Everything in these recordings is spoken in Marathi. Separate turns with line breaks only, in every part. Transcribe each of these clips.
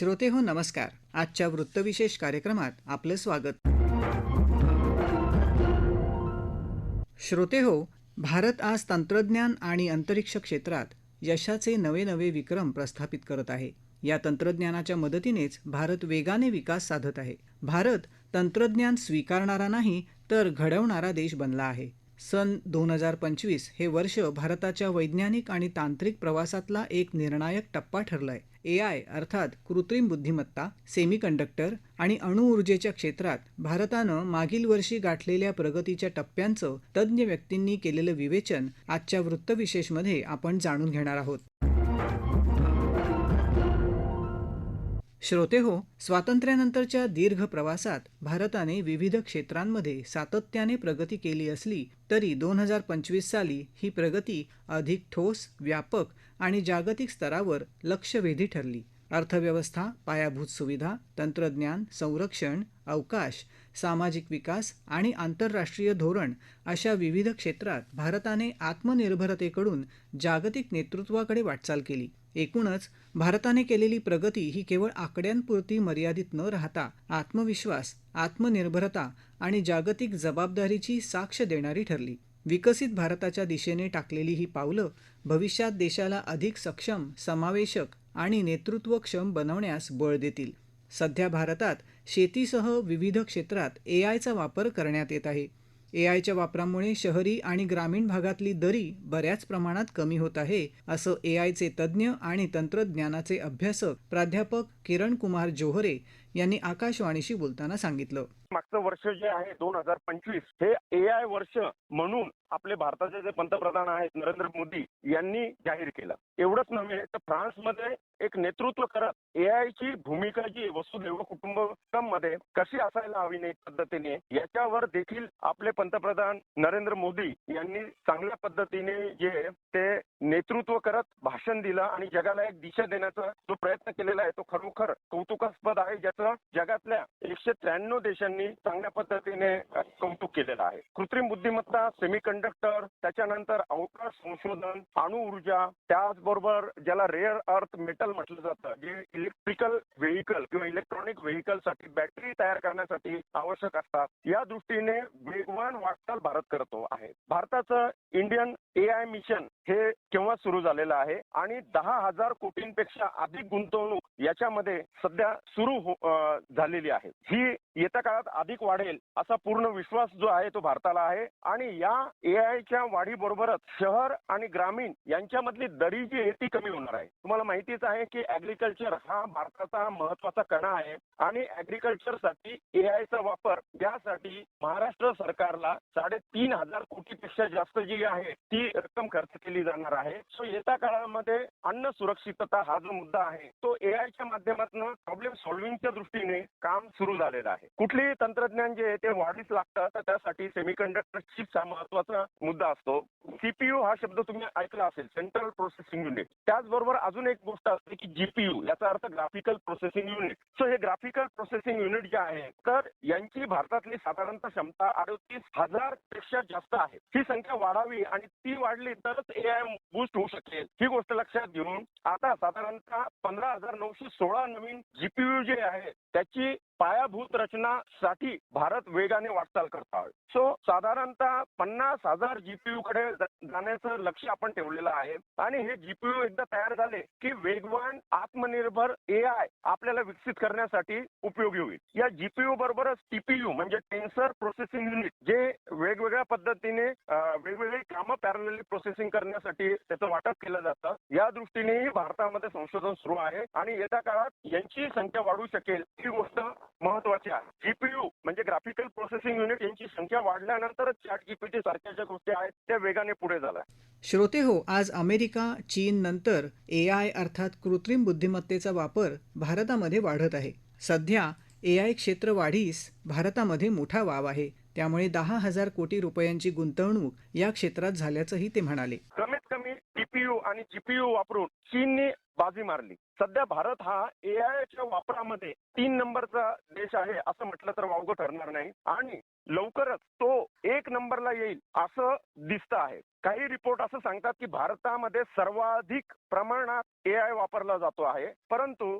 श्रोते हो नमस्कार. आजच्या वृत्तविशेष कार्यक्रमात आपलं स्वागत. श्रोते हो भारत आज तंत्रज्ञान आणि अंतरिक्ष क्षेत्रात यशाचे नवे नवे विक्रम प्रस्थापित करत आहे. या तंत्रज्ञानाच्या मदतीनेच भारत वेगाने विकास साधत आहे. भारत तंत्रज्ञान स्वीकारणारा नाही तर घडवणारा देश बनला आहे. सन दोन हजार पंचवीस हे वर्ष भारताच्या वैज्ञानिक आणि तांत्रिक प्रवासातला एक निर्णायक टप्पा ठरलाय. ए आय अर्थात कृत्रिम बुद्धिमत्ता सेमीकंडक्टर आणि अणुऊर्जेच्या क्षेत्रात भारतानं मागील वर्षी गाठलेल्या प्रगतीच्या टप्प्यांचं तज्ज्ञ व्यक्तींनी केलेलं विवेचन आजच्या वृत्तविशेषमध्ये आपण जाणून घेणार आहोत. श्रोते हो स्वातंत्र्यानंतरच्या दीर्घ प्रवासात भारताने विविध क्षेत्रांमध्ये सातत्याने प्रगती केली असली तरी दोन हजार पंचवीस साली ही प्रगती अधिक ठोस व्यापक आणि जागतिक स्तरावर लक्षवेधी ठरली. अर्थव्यवस्था पायाभूत सुविधा तंत्रज्ञान संरक्षण अवकाश सामाजिक विकास आणि आंतरराष्ट्रीय धोरण अशा विविध क्षेत्रात भारताने आत्मनिर्भरतेकडून जागतिक नेतृत्वाकडे वाटचाल केली. एकूणच भारताने केलेली प्रगती ही केवळ आकड्यांपुरती मर्यादित न राहता आत्मविश्वास आत्मनिर्भरता आणि जागतिक जबाबदारीची साक्ष देणारी ठरली. विकसित भारताच्या दिशेने टाकलेली ही पावलं भविष्यात देशाला अधिक सक्षम समावेशक आणि नेतृत्वक्षम बनवण्यास बळ देतील. सध्या भारतात शेतीसह विविध क्षेत्रात ए आयचा वापर करण्यात येत आहे. ए आयच्या वापरामुळे शहरी आणि ग्रामीण भागातली दरी बऱ्याच प्रमाणात कमी होत आहे असं ए आयचे तज्ज्ञ आणि तंत्रज्ञानाचे अभ्यासक प्राध्यापक किरण कुमार जोहरे यांनी आकाशवाणीशी बोलताना सांगितलं.
मागचं वर्ष जे आहे दोन हजार पंचवीस हे ए आय वर्ष म्हणून आपले भारताचे जे पंतप्रधान आहेत नरेंद्र मोदी यांनी जाहीर केलं. एवढंच नव्हे तर फ्रान्समध्ये एक नेतृत्व करत ए आय ची भूमिका जी वसुदैव कुटुंबकममध्ये कशी असायला हवी नाही पद्धतीने याच्यावर देखील आपले पंतप्रधान नरेंद्र मोदी यांनी चांगल्या पद्धतीने जे ते नेतृत्व करत भाषण दिलं आणि जगाला एक दिशा देण्याचा जो प्रयत्न केलेला आहे तो खरोखर कौतुकास्पद आहे ज्याचं जगातल्या एकशे त्र्याण्णव देशांनी चांगल्या पद्धतीने कौतुक केलेलं आहे. कृत्रिम बुद्धिमत्ता सेमीकंडक्टर त्याच्यानंतर अवकाश संशोधन अणु ऊर्जा त्याचबरोबर ज्याला रेअर अर्थ मेटल म्हटलं जातं जे इलेक्ट्रिकल व्हेकल किंवा इलेक्ट्रॉनिक व्हेकलसाठी बॅटरी तयार करण्यासाठी आवश्यक असतात. या दृष्टीने वेगवान वाटचाल भारत करतो आहे. भारताचं इंडियन ए आय मिशन हे केव्हा सुरू झालेलं आहे? आणि दहा हजार कोटींपेक्षा अधिक गुंतवणूक याच्यामध्ये सध्या सुरू हो, झालेली आहे. ही येत्या काळात अधिक वाढेल असा पूर्ण विश्वास जो आहे तो भारताला आहे. आणि या ए आयच्या वाढीबरोबरच शहर आणि ग्रामीण यांच्यामधली दरी जी आहे ती कमी होणार आहे. तुम्हाला माहितीच आहे की ऍग्रिकल्चर हा भारताचा महत्त्वाचा कणा आहे. आणि ऍग्रिकल्चरसाठी ए वापर यासाठी महाराष्ट्र सरकारला साडेतीन हजार कोटीपेक्षा जास्त जी आहे ती रक्कम खर्च केली जाणार आहे. सो येत्या काळामध्ये अन्न सुरक्षितता हा जो मुद्दा आहे तो ए माध्यमातून प्रॉब्लेम सॉल्व्हिंगच्या दृष्टीने काम सुरू झालेलं आहे. कुठलीही तंत्रज्ञान जे आहे ते वाढीस लागतं तर त्यासाठी सेमीकंडक्टर चिप्सचा महत्त्वाचा मुद्दा असतो. सीपीयू हा शब्द तुम्ही ऐकला असेल सेंट्रल प्रोसेसिंग युनिट त्याचबरोबर अजून एक गोष्ट असते की जीपीयू याचा अर्थ graphical process processing unit so हे ग्राफिकल प्रोसेसिंग युनिट जे आहे तर यांची भारतातली साधारणतः क्षमता अडतीस हजारपेक्षा जास्त आहे. ही संख्या वाढावी आणि ती वाढली तरच ए आय बूस्ट होऊ शकेल. ही गोष्ट लक्षात घेऊन आता साधारणतः पंधरा हजार नऊशे सोळा नवीन जीपीयू जे आहे त्याची पायाभूत रचनासाठी भारत वेगाने वाटचाल करत आहोत सो साधारणतः पन्नास हजार जीपीयू कडे जाण्याचं लक्ष आपण ठेवलेलं आहे. आणि हे जीपीयू एकदा तयार झाले की वेगवान आत्मनिर्भर ए आय आपल्याला विकसित करण्यासाठी उपयोगी होईल. या जीपीयू बरोबरच टीपीयू म्हणजे टेन्सर प्रोसेसिंग युनिट जे वेगवेगळ्या पद्धतीने वेगवेगळी कामं पॅरलली प्रोसेसिंग करण्यासाठी त्याचं वाटप केलं जातं. या दृष्टीनेही भारतामध्ये संशोधन सुरू आहे. आणि येत्या काळात यांची संख्या वाढू शकेल ही गोष्ट महत्वाची आहे जीपीयू म्हणजे ग्राफिकल प्रोसेसिंग युनिट यांची संख्या वाढल्यानंतरच चॅट जीपीटी सारख्या ज्या गोष्टी आहेत त्या वेगाने पुढे झाल्या.
श्रोते हो आज अमेरिका चीन नंतर ए आय अर्थात कृत्रिम बुद्धिमत्तेचा वापर भारतामध्ये वाढत आहे. सध्या ए आय क्षेत्र वाढीस भारतामध्ये मोठा वाव आहे. त्यामुळे दहा हजार कोटी रुपयांची गुंतवणूक या क्षेत्रात झाल्याचंही ते म्हणाले.
सीपीयू आणि जीपीयू वापरून चीनने बाजी मारली. सध्या भारत हा एआयच्या वापरामध्ये तीन नंबरचा देश आहे असं म्हटलं तर वावगं ठरणार नाही. आणि लवकरच तो एक नंबरला येईल असं दिसतं आहे. काही रिपोर्ट असं सांगतात की भारतामध्ये सर्वाधिक प्रमाणात एआय वापरला जातो आहे. परंतु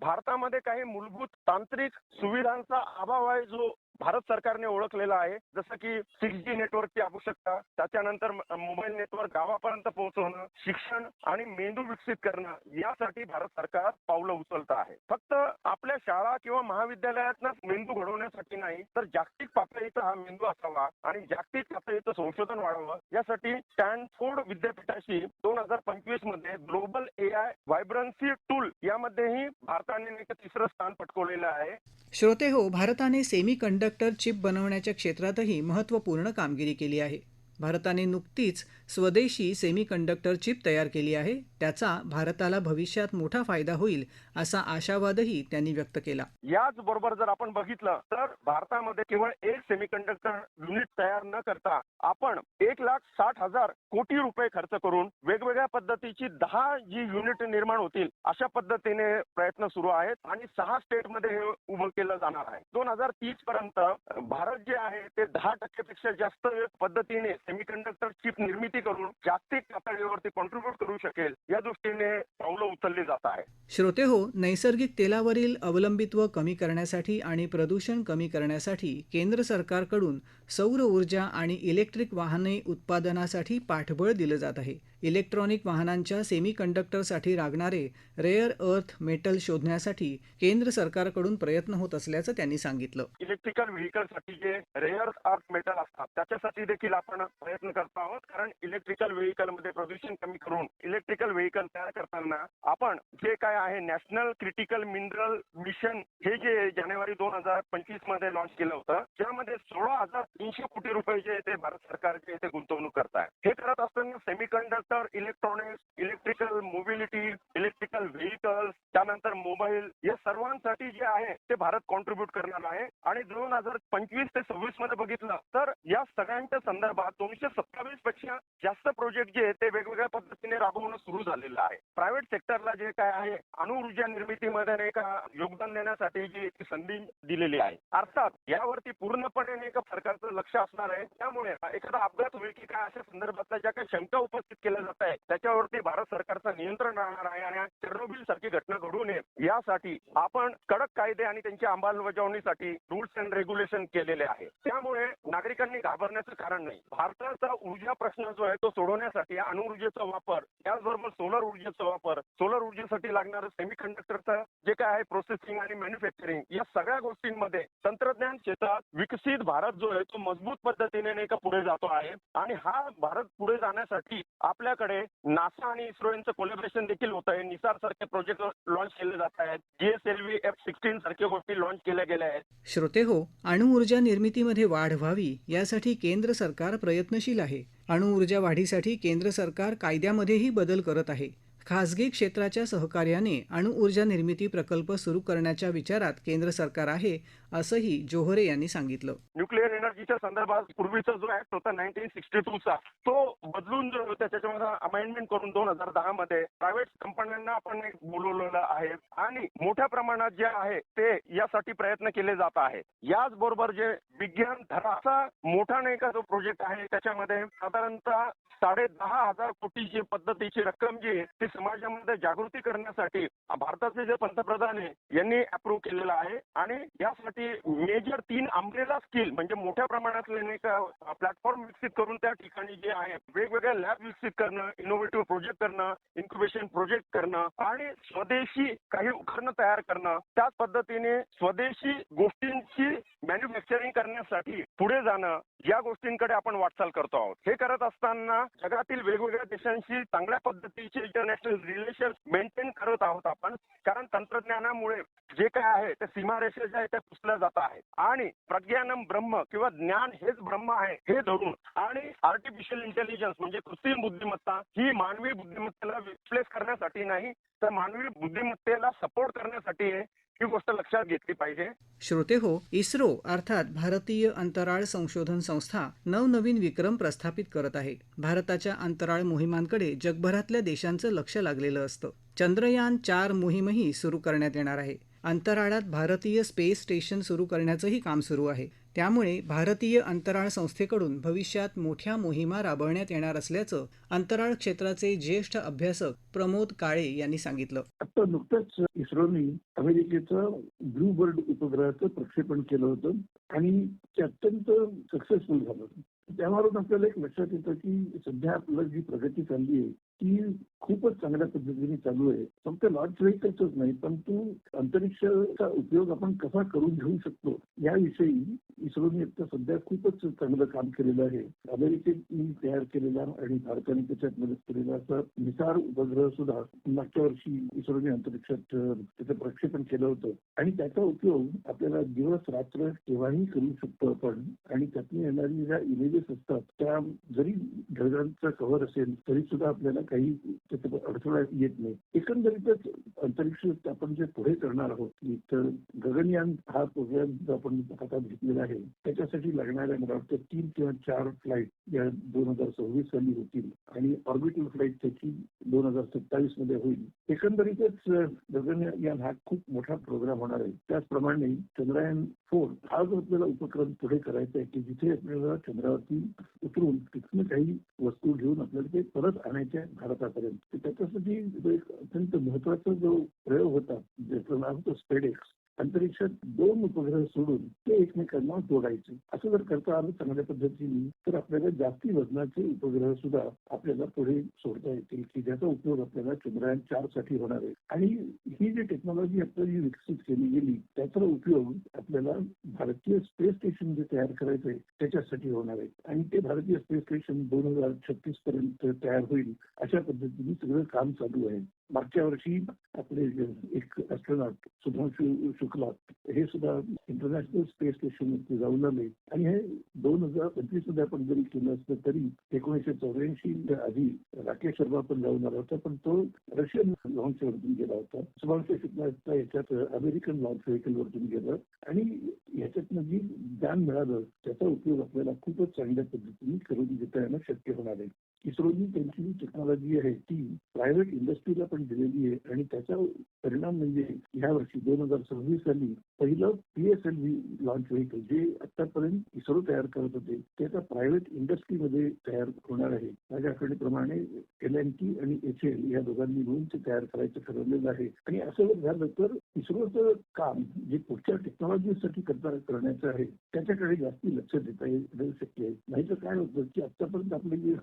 भारतामध्ये काही मूलभूत तांत्रिक सुविधांचा अभाव आहे जो भारत सरकारने ओळखलेला आहे. जसं की सिक्स जी नेटवर्कची आवश्यकता त्याच्यानंतर मोबाईल नेटवर्क गावापर्यंत पोहोचवणं शिक्षण आणि मेंदू विकसित करणं यासाठी भारत सरकार पावलं उचलत आहे. फक्त आपल्या शाळा किंवा महाविद्यालयातनंच मेंदू घडवण्यासाठी नाही तर जागतिक पातळीचा हा मेंदू असावा आणि जागतिक पातळीचं संशोधन वाढावं यासाठी स्टॅनफोर्ड विद्यापीठाशी दोन हजार पंचवीसमध्ये global A I vibrancy tool यामध्येही भारताने तिसरं स्थान पटकवलेलं आहे.
श्रोते हो भारताने सेमी कंडक्टर चिप बनवण्याच्या क्षेत्रातही महत्त्वपूर्ण कामगिरी केली आहे. भारताने नुकतीच स्वदेशी सेमी कंडक्टर चिप तयार केली आहे. त्याचा भारताला भविष्यात मोठा फायदा होईल असा आशावादही त्यांनी व्यक्त केला.
याच बरोबर जर आपण बघितलं तर भारतामध्ये केवळ एक सेमीकंडक्टर युनिट तयार न करता आपण एक लाख साठ हजार कोटी रुपये खर्च करून वेगवेगळ्या पद्धतीची दहा जी युनिट निर्माण होतील अशा पद्धतीने प्रयत्न सुरू आहेत आणि सहा स्टेटमध्ये हे उभं केलं जाणार आहे. दोन हजार तीस पर्यंत भारत जे आहे ते दहा टक्केपेक्षा जास्त पद्धतीने सेमीकंडक्टर चिप निर्मिती करून जागतिक पातळीवरती कॉन्ट्रीब्युट करू शकेल या दृष्टीने पावलं उचलली जात आहे
श्रोते हो नैसर्गिक तेलावरील अवलंबित्व कमी करण्यासाठी आणि प्रदूषण कमी करण्यासाठी केंद्र सरकारकडून सौर ऊर्जा आणि इलेक्ट्रिक वाहने उत्पादनासाठी पाठबळ दिलं जात आहे. इलेक्ट्रॉनिक वाहनांच्या सेमी कंडक्टरसाठी लागणारे रेअर अर्थ मेटल शोधण्यासाठी केंद्र सरकारकडून प्रयत्न होत असल्याचं त्यांनी सांगितलं.
इलेक्ट्रिकल व्हेकलसाठी जे रेअर अर्थ मेटल असतात त्याच्यासाठी देखील आपण प्रयत्न करत आहोत. कारण इलेक्ट्रिकल व्हेकलमध्ये प्रदूषण कमी करून इलेक्ट्रिकल व्हेकल तयार करताना आपण जे काय आहे नॅशनल क्रिटिकल मिनरल मिशन हे जे जानेवारी दोन हजार पंचवीसमध्ये लॉन्च केलं होतं ज्यामध्ये सोळा हजार तीनशे कोटी रुपये जे ते भारत सरकारचे ते गुंतवणूक करत आहे. हे करत असताना semiconductor electronics electrical mobility त्यानंतर मोबाईल या सर्वांसाठी जे आहे ते भारत कॉन्ट्रीब्युट करणार आहे. आणि दोन हजार पंचवीस ते सव्वीसमध्ये बघितलं तर या सगळ्यांच्या संदर्भात दोनशे सत्तावीसपेक्षा जास्त प्रोजेक्ट जे ते वेगवेगळ्या पद्धतीने राबवणं सुरू झालेलं आहे. प्रायव्हेट सेक्टरला जे काय आहे अणुऊर्जा निर्मितीमध्ये नाही का योगदान देण्यासाठी जी संधी दिलेली आहे. अर्थात यावरती पूर्णपणे नाही का सरकार लक्ष असणार आहे. त्यामुळे एखादा अपघात होईल की काय अशा संदर्भातल्या ज्या काही शंका उपस्थित केल्या जात आहेत त्याच्यावरती भारत सरकारचं नियंत्रण राहणार आहे आणि चेरनोबिल सारखी घटना घडू नये. यासाठी आपण कडक कायदे आणि त्यांच्या अंमलबजावणीसाठी रुल्स अँड रेग्युलेशन केलेले आहे. त्यामुळे नागरिकांनी घाबरण्याचं कारण नाही. भारताचा ऊर्जा प्रश्न जो आहे तो सोडवण्यासाठी अणुऊर्जेचा वापर त्याचबरोबर सोलर ऊर्जेचा वापर सोलर ऊर्जेसाठी लागणारं सेमी कंडक्टरचं जे काय आहे प्रोसेसिंग आणि मॅन्युफॅक्चरिंग या सगळ्या गोष्टींमध्ये तंत्रज्ञान क्षेत्रात विकसित भारत जो आहे तो मजबूत पद्धतीने नाही का पुढे जातो आहे. आणि हा भारत पुढे जाण्यासाठी आपल्याकडे नासा आणि इस्रो यांचं कोलॅबरेशन देखील होत आहे. निसार सारखे प्रोजेक्ट लॉन्च केले जात आहेत. जीएसएलव्ही एफ सिक्स्टीन सारख्या गोष्टी लॉन्च केल्या गेल्या आहेत.
श्रोते हो अणुऊर्जा निर्मितीमध्ये वाढ व्हावी यासाठी केंद्र सरकार प्रयत्नशील आहे. अणुऊर्जा वाढीसाठी केंद्र सरकार कायद्यामध्येही बदल करत आहे. खासगी क्षेत्राच्या सहकार्याने अणुऊर्जा निर्मिती प्रकल्प सुरू करण्याच्या विचारात केंद्र सरकार आहे असंही जोहरे यांनी सांगितलं.
न्यूक्लिअर एनर्जीच्या संदर्भात पूर्वीचा जो ऍक्ट होता नाईन्टीन सिक्स्टी टू चा तो बदलून जो त्याच्यामध्ये अमेंडमेंट करून दोन हजार दहा मध्ये प्रायव्हेट कंपन्यांना आपण बोलवलेलं आहे. आणि मोठ्या प्रमाणात जे आहे ते यासाठी प्रयत्न केले जात आहेत याचबरोबर जे विज्ञान धराचा मोठा नाही का जो प्रोजेक्ट आहे त्याच्यामध्ये साधारणतः साडे दहा हजार कोटीची पद्धतीची रक्कम जी आहे ती समाजामध्ये जागृती करण्यासाठी भारताचे जे पंतप्रधान आहे यांनी अप्रूव्ह केलेलं आहे. आणि यासाठी मेजर तीन अम्ब्रेला स्किल म्हणजे मोठ्या प्रमाणातले प्लॅटफॉर्म विकसित करून त्या ठिकाणी जे आहे वेगवेगळ्या लॅब विकसित करणं इनोव्हेटिव्ह प्रोजेक्ट करणं इन्क्युबेशन प्रोजेक्ट करणं आणि स्वदेशी काही उपकरणं तयार करणं त्याच पद्धतीने स्वदेशी गोष्टींची मॅन्युफॅक्चरिंग करण्यासाठी पुढे जाणं या गोष्टींकडे आपण वाटचाल करतो आहोत. हे करत असताना जगातील वेगवेगळ्या देशांशी चांगल्या पद्धतीचे इंटरनॅशनल रिलेशन मेंटेन करत आहोत आपण कारण तंत्रज्ञानामुळे जे काय आहे ते सीमारेषा ज्या आहेत त्या पुसल्या जात आहेत आणि प्रज्ञानम ब्रह्म किंवा ज्ञान हेच ब्रह्म आहे हे धरून आणि आर्टिफिशियल इंटेलिजन्स म्हणजे कृत्रिम बुद्धिमत्ता ही मानवी बुद्धिमत्तेला रिप्लेस करण्यासाठी नाही तर मानवी बुद्धिमत्तेला सपोर्ट करण्यासाठी आहे ही गोष्ट लक्षात घेतली पाहिजे.
श्रोते हो इस्रो अर्थात भारतीय अंतराळ संशोधन संस्था नवनवीन विक्रम प्रस्थापित करत आहे. भारताच्या अंतराळ मोहिमांकडे जगभरातल्या देशांचं लक्ष लागलेलं असतं. चंद्रयान चार मोहीमही सुरू करण्यात येणार आहे. अंतराळात भारतीय स्पेस स्टेशन सुरू करण्याचंही काम सुरू आहे. त्यामुळे भारतीय अंतराळ संस्थेकडून भविष्यात मोठ्या मोहिमा राबवण्यात येणार असल्याचं अंतराळ क्षेत्राचे ज्येष्ठ अभ्यासक प्रमोद काळे यांनी सांगितलं.
आता नुकतंच इस्रोने अमेरिकेचं ब्लू बर्ड उपग्रहाचं प्रक्षेपण केलं होतं आणि ते अत्यंत सक्सेसफुल झालं त्यावरून आपल्याला एक लक्षात येतं की सध्या आपलं जी प्रगती चालली आहे ती खूपच चांगल्या पद्धतीने चालू आहे. फक्त लॉन्च व्हेकल्सच नाही परंतु अंतरिक्षाचा उपयोग आपण कसा करून घेऊ शकतो याविषयी इस्रोने आता सध्या खूपच चांगलं काम केलेलं आहे. अमेरिकेने तयार केलेला आणि भारताने त्याच्यात मदत केलेला असा निसार उपग्रह सुद्धा मागच्या वर्षी इस्रोने अंतरिक्षात त्याचं प्रक्षेपण केलं होतं. आणि त्याचा उपयोग आपल्याला दिवस रात्र केव्हाही करू शकतो आपण. आणि त्यातून येणारी ज्या इमेजेस असतात त्या जरी ढगांचा कव्हर असेल तरी सुद्धा आपल्याला काही त्याचा अडथळा येत नाही. एकंदरीतच अंतरिक्ष आपण जे पुढे करणार आहोत तर गगनयान हा प्रोग्राम जो आपण हातात घेतलेला आहे त्याच्यासाठी लागणाऱ्या मला वाटतं तीन किंवा चार फ्लाईट या दोन हजार सव्वीस साली होतील आणि ऑर्बिटल फ्लाईट त्याची दोन हजार सत्तावीसमध्ये होईल. एकंदरीतच गगनयान हा खूप मोठा प्रोग्राम होणार आहे. त्याचप्रमाणे चंद्रयान फोर हा जो आपल्याला उपक्रम पुढे करायचा आहे की जिथे आपल्याला चंद्रावरती उतरून तिथून काही वस्तू घेऊन आपल्याला ते परत आणायच्या भारतापर्यंत. त्याच्यासाठी एक अत्यंत महत्त्वाचा जो प्रयोग होता ज्याचं नाव होतं स्पेडेक्स अंतरिक्षात दोन उपग्रह सोडून ते एकमेकांना जोडायचे. असं जर करता आलं चांगल्या पद्धतीने तर आपल्याला जास्ती वजनाचे उपग्रह सुद्धा आपल्याला पुढे सोडता येतील की ज्याचा उपयोग आपल्याला चंद्रयान चारसाठी होणार आहे. आणि ही जी टेक्नॉलॉजी आपल्याला जी विकसित केली गेली त्याचा उपयोग आपल्याला भारतीय स्पेस स्टेशन जे तयार करायचं आहे त्याच्यासाठी होणार आहे. आणि ते भारतीय स्पेस स्टेशन दोन हजार छत्तीस पर्यंत तयार होईल अशा पद्धतीने सगळं काम चालू आहे. मागच्या वर्षी आपले एक ऍस्ट्रॉनॉट सुधांशु शुक्ला हे सुद्धा इंटरनॅशनल स्पेस स्टेशन जाऊन आले आणि हे दोन हजार पंचवीसमध्ये आपण जरी केलं असलं तरी एकोणीशे चौऱ्याऐंशी आधी राकेश शर्मा पण जाऊन आला होता पण तो रशियन लॉन्च वरतून गेला होता. सुभांशु शुक्ला याच्यात अमेरिकन लॉन्च व्हेकल वरतून गेलं. आणि याच्यातनं जी म्हणजे ज्ञान मिळालं त्याचा उपयोग आपल्याला खूपच चांगल्या पद्धतीने करून घेता येणं शक्य होणार आहे. इस्रोनी त्यांची जी टेक्नॉलॉजी आहे ती प्रायव्हेट इंडस्ट्रीला पण दिलेली आहे आणि त्याचा परिणाम म्हणजे ह्या वर्षी दोन हजार सव्वीस साली पहिलं P S L V launch vehicle जे आतापर्यंत इस्रो तयार करत होते ते आता प्रायव्हेट इंडस्ट्रीमध्ये तयार होणार आहे. माझ्या आठवणीप्रमाणे एल एन टी आणि एच एल या दोघांनी मिळून ते तयार करायचं ठरवलेलं आहे. आणि असं जर झालं तर इस्रोचं काम जे पुढच्या टेक्नॉलॉजीसाठी करता करण्याचं आहे त्याच्याकडे जास्ती लक्ष देता येणं शक्य आहे नाहीतर काय होतं की आतापर्यंत आपले जे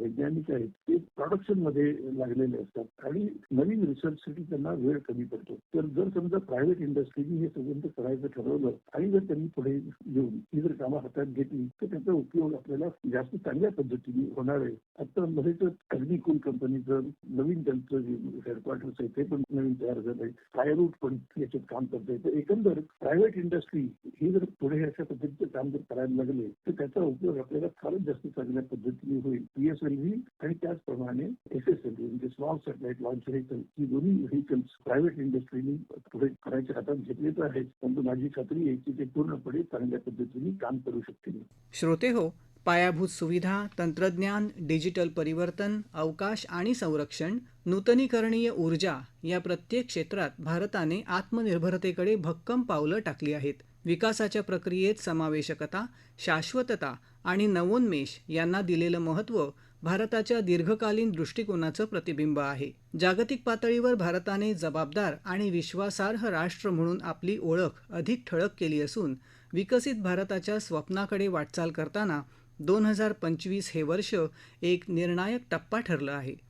वैज्ञानिक आहेत ते प्रोडक्शनमध्ये लागलेले असतात. आणि नवीन रिसर्चसाठी त्यांना वेळ कमी पडतो. तर जर समजा प्रायव्हेट इंडस्ट्रीने हे सगळं करायचं ठरवलं आणि जर त्यांनी पुढे येऊन ही जर कामं हातात घेतली. तर त्याचा उपयोग आपल्याला जास्त चांगल्या पद्धतीने होणार आहे. आता मध्येच अग्निकुल कंपनीचं नवीन त्यांचं जे हेडक्वार्टर्स आहे ते पण नवीन तयार झालं आहे. फायरूट पण याच्यात काम करत आहे तर एकंदर प्रायव्हेट इंडस्ट्री ही जर पुढे अशा पद्धतीचं काम जर करायला लागले तर त्याचा उपयोग आपल्याला फारच जास्त चांगल्या पद्धतीने होईल. पीएसएलव्ही आणि त्याचप्रमाणे S S L small satellite launch vehicle ही दोन्ही व्हेकल्स प्रायव्हेट इंडस्ट्रीने पुढे करायच्या हातात घेतले तर आहेत. परंतु माझी खात्री आहे की ते पूर्णपणे चांगल्या पद्धतीने काम करू शकतील.
श्रोते हो पायाभूत सुविधा तंत्रज्ञान डिजिटल परिवर्तन अवकाश आणि संरक्षण नूतनीकरणीय ऊर्जा या प्रत्येक क्षेत्रात भारताने आत्मनिर्भरतेकडे भक्कम पावलं टाकली आहेत. विकासाच्या प्रक्रियेत समावेशकता शाश्वतता आणि नवोन्मेष यांना दिलेलं महत्त्व भारताच्या दीर्घकालीन दृष्टिकोनाचं प्रतिबिंब आहे. जागतिक पातळीवर भारताने जबाबदार आणि विश्वासार्ह राष्ट्र म्हणून आपली ओळख अधिक ठळक केली असून विकसित भारताच्या स्वप्नाकडे वाटचाल करताना दोन हजार पंचवीस हे वर्ष एक निर्णायक टप्पा ठरलं आहे.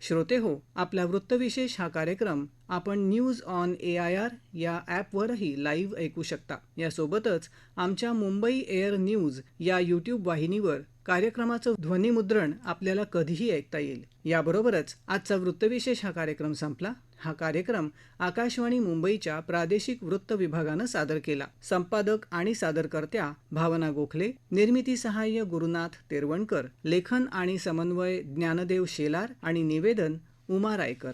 श्रोते हो आपला वृत्तविशेष हा कार्यक्रम आपण news on A I R या ॲपवरही लाईव्ह ऐकू शकता. यासोबतच आमच्या मुंबई एअर न्यूज या यूट्यूब वाहिनीवर कार्यक्रमाचं ध्वनिमुद्रण आपल्याला कधीही ऐकता येईल. याबरोबरच आजचा वृत्तविशेष हा कार्यक्रम संपला. हा कार्यक्रम आकाशवाणी मुंबईच्या प्रादेशिक वृत्त विभागानं सादर केला. संपादक आणि सादरकर्त्या भावना गोखले निर्मिती सहाय्य गुरुनाथ तेरवणकर लेखन आणि समन्वय ज्ञानदेव शेलार आणि निवेदन उमा रायकर.